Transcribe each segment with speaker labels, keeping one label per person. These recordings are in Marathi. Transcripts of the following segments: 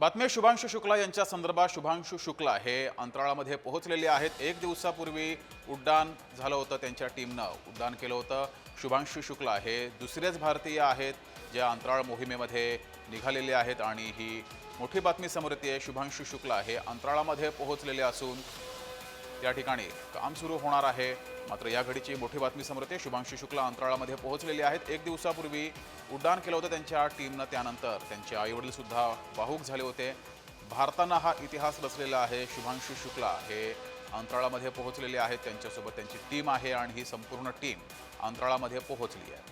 Speaker 1: बातम्या शुभांशु शुक्ला यांच्या संदर्भात शुभांशु शुक्ला हे अंतराळामध्ये पोहोचलेले आहेत. एक दिवसापूर्वी उड्डाण झालं होतं त्यांच्या टीमनं. उड्डाण केलं होतं. शुभांशु शुक्ला हे दुसरेच भारतीय आहेत जे अंतराळ मोहिमेमध्ये निघालेले आहेत आणि ही मोठी बातमी समोर येते. शुभांशु शुक्ला हे अंतराळामध्ये पोहोचलेले असून या ठिकाणी काम सुरू होणार आहे. मात्र या घडीची मोठी बातमी समोर येते. शुभांशु शुक्ला अंतराळामध्ये पोहोचलेले आहेत. एक दिवसापूर्वी उड्डाण केलं होतं त्यांच्या टीमनं. त्यानंतर त्यांचे आईवडील सुद्धा झाले होते. भारतानं हा इतिहास रचलेला आहे. शुभांशु शुक्ला हे अंतराळामध्ये पोहोचलेले आहेत. त्यांच्यासोबत त्यांची टीम आहे आणि ही संपूर्ण टीम अंतराळामध्ये पोहोचली आहे.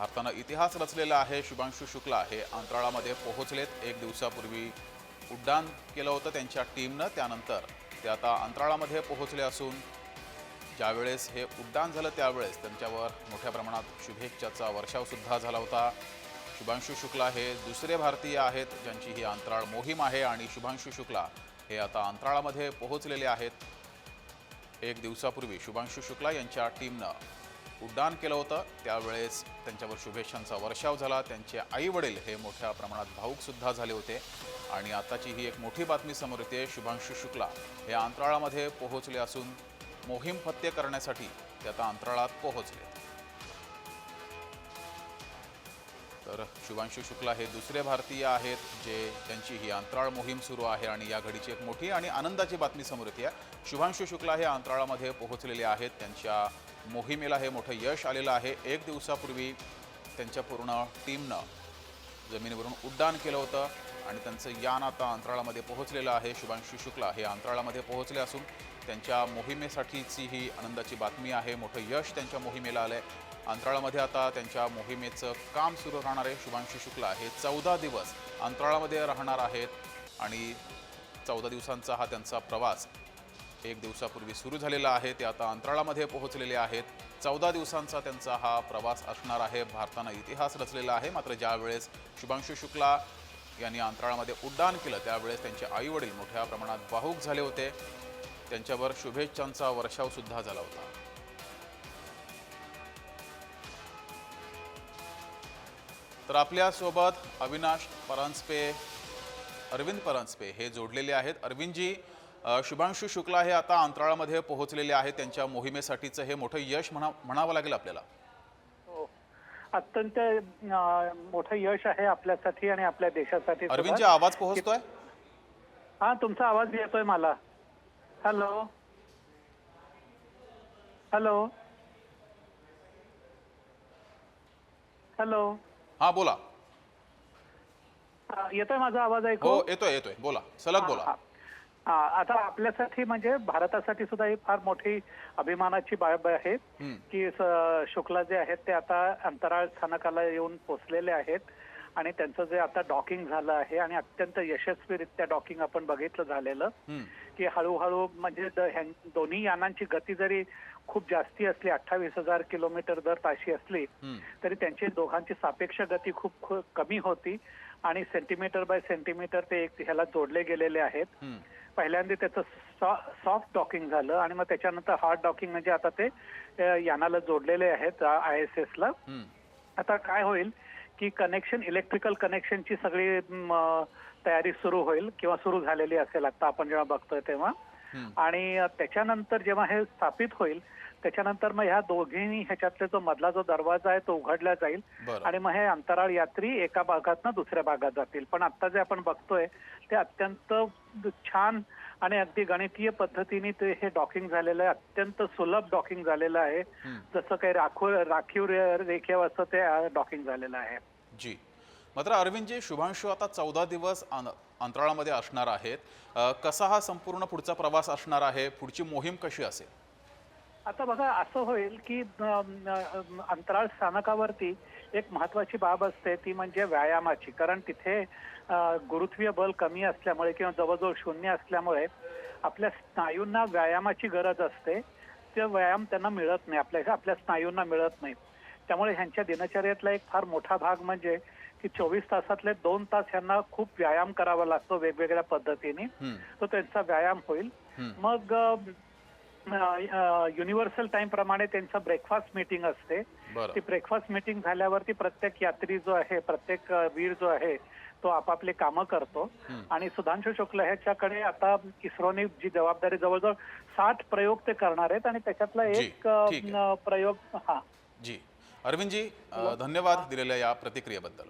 Speaker 1: भारतानं इतिहास रचलेला आहे. शुभांशु शुक्ला हे अंतराळामध्ये पोहोचलेत. एक दिवसापूर्वी उड्डाण केलं होतं त्यांच्या टीमनं. त्यानंतर ते आता अंतराळामध्ये पोहोचले असून ज्यावेळेस हे उड्डाण झालं त्यावेळेस त्यांच्यावर मोठ्या प्रमाणात शुभेच्छाचा वर्षावसुद्धा झाला होता. शुभांशु शुक्ला हे दुसरे भारतीय आहेत ज्यांची ही अंतराळ मोहीम आहे आणि शुभांशु शुक्ला हे आता अंतराळामध्ये पोहोचलेले आहेत. एक दिवसापूर्वी शुभांशु शुक्ला यांच्या टीमनं उड्डाण केलं होतं. त्यावेळेस त्यांच्यावर शुभेच्छांचा वर्षाव झाला. त्यांचे आई वडील हे मोठ्या प्रमाणात भाऊकसुद्धा झाले होते. आणि आताची ही एक मोठी बातमी समोर येते. शुभांशु शुक्ला हे अंतराळामध्ये पोहोचले असून मोहीम फत्ते करण्यासाठी ते आता अंतराळात पोहोचले. तर शुभांशु शुक्ला हे दुसरे भारतीय आहेत जे त्यांची ही अंतराळ मोहीम सुरू आहे आणि या घडीची एक मोठी आणि आनंदाची बातमी समोर येते. शुभांशु शुक्ला हे अंतराळामध्ये पोहोचलेले आहेत. त्यांच्या मोहिमेला हे मोठं यश आलेलं आहे. एक दिवसापूर्वी त्यांच्या पूर्ण टीमनं जमिनीवरून उड्डाण केलं होतं आणि त्यांचं यान आता अंतराळामध्ये पोहोचलेलं आहे. शुभांशु शुक्ला हे अंतराळामध्ये पोहोचले असून त्यांच्या मोहिमेसाठीची ही आनंदाची बातमी आहे. मोठं यश त्यांच्या मोहिमेला आलं आहे अंतराळामध्ये आता त्यांच्या मोहिमेचं काम सुरू राहणार आहे. शुभांशु शुक्ला हे चौदा दिवस अंतराळामध्ये राहणार आहेत आणि चौदा दिवसांचा हा त्यांचा प्रवास एक दिवसापूर्वी सुरू झालेला आहे. ते आता अंतराळामध्ये पोहोचलेले आहेत. चौदा दिवसांचा त्यांचा हा प्रवास असणार आहे. भारतानं इतिहास रचलेला आहे. मात्र ज्यावेळेस शुभांशु शुक्ला यांनी अंतराळामध्ये उड्डाण केलं त्यावेळेस त्यांचे आईवडील मोठ्या प्रमाणात भाऊक झाले होते. त्यांच्यावर शुभेच्छांचा वर्षावसुद्धा झाला होता. तर आपल्यासोबत अविनाश परांजपे अरविंद परांजपे हे जोडलेले आहेत. अरविंदजी शुभांशु शुक्ला हे आता अंतराळामध्ये पोहोचलेले आहेत. त्यांच्या मोहिमेसाठीचं हे मोठं यश म्हणा म्हणावं लागेल आपल्याला.
Speaker 2: हो. अत्यंत मोठं यश आहे आपल्यासाठी आणि आपल्या देशासाठी.
Speaker 1: अरविंदजी आवाज पोहोचतोय?
Speaker 2: हा तुमचा आवाज येतोय मला. हॅलो. हॅलो. हॅलो.
Speaker 1: हा बोला.
Speaker 2: येतोय माझा आवाज ऐकू?
Speaker 1: हो येतोय येतोय. बोला. सलग बोला.
Speaker 2: हा, हा, आता आपल्यासाठी म्हणजे भारतासाठी सुद्धा ही फार मोठी अभिमानाची बाब आहे. की शुक्ला जे आहेत ते आता अंतराळ स्थानकाला येऊन पोचलेले आहेत आणि त्यांचं जे आता डॉकिंग झालं आहे आणि अत्यंत यशस्वीरित्या डॉकिंग आपण बघितलं झालेलं. की हळूहळू म्हणजे दोन्ही यानांची गती जरी खूप जास्ती असली अठ्ठावीस हजार किलोमीटर दर ताशी असली. तरी त्यांची दोघांची सापेक्ष गती खूप कमी होती आणि सेंटीमीटर बाय सेंटीमीटर ते एक ह्याला जोडले गेलेले आहेत. पहिल्यांदा त्याचं सॉफ्ट डॉकिंग झालं आणि मग त्याच्यानंतर हार्ड डॉकिंग म्हणजे आता ते यानाला जोडलेले आहेत आय एस एस ला
Speaker 1: हम्म.
Speaker 2: आता काय होईल की कनेक्शन इलेक्ट्रिकल कनेक्शनची सगळी तयारी सुरू होईल किंवा सुरू झालेली असेल आता आपण जेव्हा बघतोय तेव्हा. आणि त्याच्यानंतर जेव्हा हे स्थापित होईल त्याच्यानंतर मग ह्या दोघींनी ह्याच्यातले जो मधला जो दरवाजा आहे तो उघडला जाईल. आणि मग हे अंतराळ यात्री एका भागातनं दुसऱ्या भागात जातील. पण आता जे आपण बघतोय ते अत्यंत छान आणि अगदी गणितीय पद्धतीने ते हे डॉकिंग झालेलं आहे. अत्यंत सुलभ डॉकिंग झालेलं आहे. जसं काही राखीव राखीव रेखेव असं ते डॉकिंग झालेलं आहे.
Speaker 1: जी. मात्र अरविंदजी शुभांशु आता चौदा दिवस अंतराळामध्ये असणार आहेत. कसा हा संपूर्ण पुढचा प्रवास असणार आहे? पुढची मोहीम कशी असेल?
Speaker 2: आता बघा असं होईल की अंतराळ स्थानकावरती एक महत्वाची बाब असते ती म्हणजे व्यायामाची. कारण तिथे गुरुत्वीय बल कमी असल्यामुळे किंवा जवळजवळ शून्य असल्यामुळे आपल्या स्नायूंना व्यायामाची गरज असते. ते व्यायाम त्यांना मिळत नाही. आपल्या आपल्या स्नायूंना मिळत नाही. त्यामुळे ह्यांच्या दिनचर्येतला एक फार मोठा भाग म्हणजे की चोवीस तासातले दोन तास ह्यांना खूप व्यायाम करावा लागतो वेगवेगळ्या पद्धतीने. तो त्यांचा व्यायाम होईल. मग युनिव्हर्सल टाइम प्रमाणे त्यांचं ब्रेकफास्ट मीटिंग असते. ती ब्रेकफास्ट मीटिंग झाल्यावरती प्रत्येक यात्री जो आहे प्रत्येक वीर जो आहे तो आपापली कामं करतो. आणि सुधांशु शुक्ल ह्याच्याकडे आता इस्रोने जी जबाबदारी जवळजवळ साठ प्रयोग ते करणार आहेत आणि त्याच्यातला एक प्रयोग हा.
Speaker 1: जी. अरविंदजी धन्यवाद दिलेल्या या प्रतिक्रियेबद्दल.